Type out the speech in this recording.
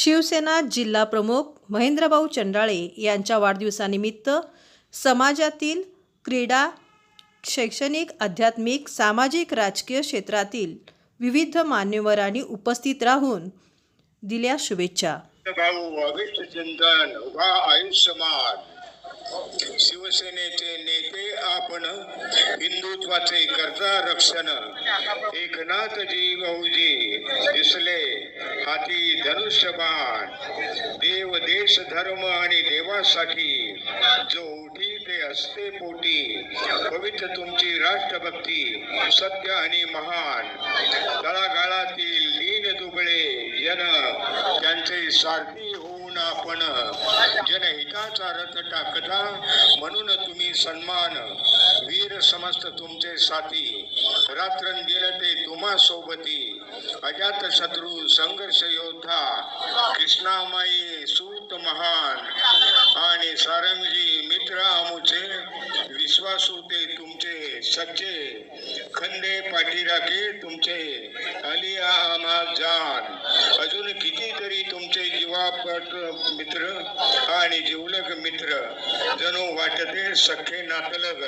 शिवसेना जिल्हा प्रमुख महेंद्रभाऊ चंडाळे यांच्या वाढदिवसानिमित्त समाजातील क्रीडा शैक्षणिक आध्यात्मिक सामाजिक राजकीय क्षेत्रातील विविध मान्यवरांनी उपस्थित राहून दिल्या शुभेच्छा. शिवसेनेचे नेते आपण हिंदुत्वाचे कर्ता रक्षण. एकनाथजी भाऊजी दिसले. हाती धनुष्यबाण देव देश धर्म आणि देवासाठी जो उठी ते असते पोटी. पवित्र तुमची राष्ट्रभक्ती सत्य आणि महान. तळागाळातील दीन दुबळे जन त्यांचे सारथी होऊन आपण जनहिताचा रथ टाकता म्हणून तुम्ही सन्मान. वीर समस्त तुमचे साथी. रात्र ते तुम्हा सोबती अजात शत्रू संघर्ष योद्धा कृष्णामाई सूत महान आणि सारंगजी मित्र आमुचे विश्वासू ते तुमचे सच्चे खंदे पाठीराखे तुमचे अलिया आम्हा जान. अजून कितीतरी तुमचे जीवापट मित्र आणि जिवलग मित्र जणू वाटते सख्खे नातलग.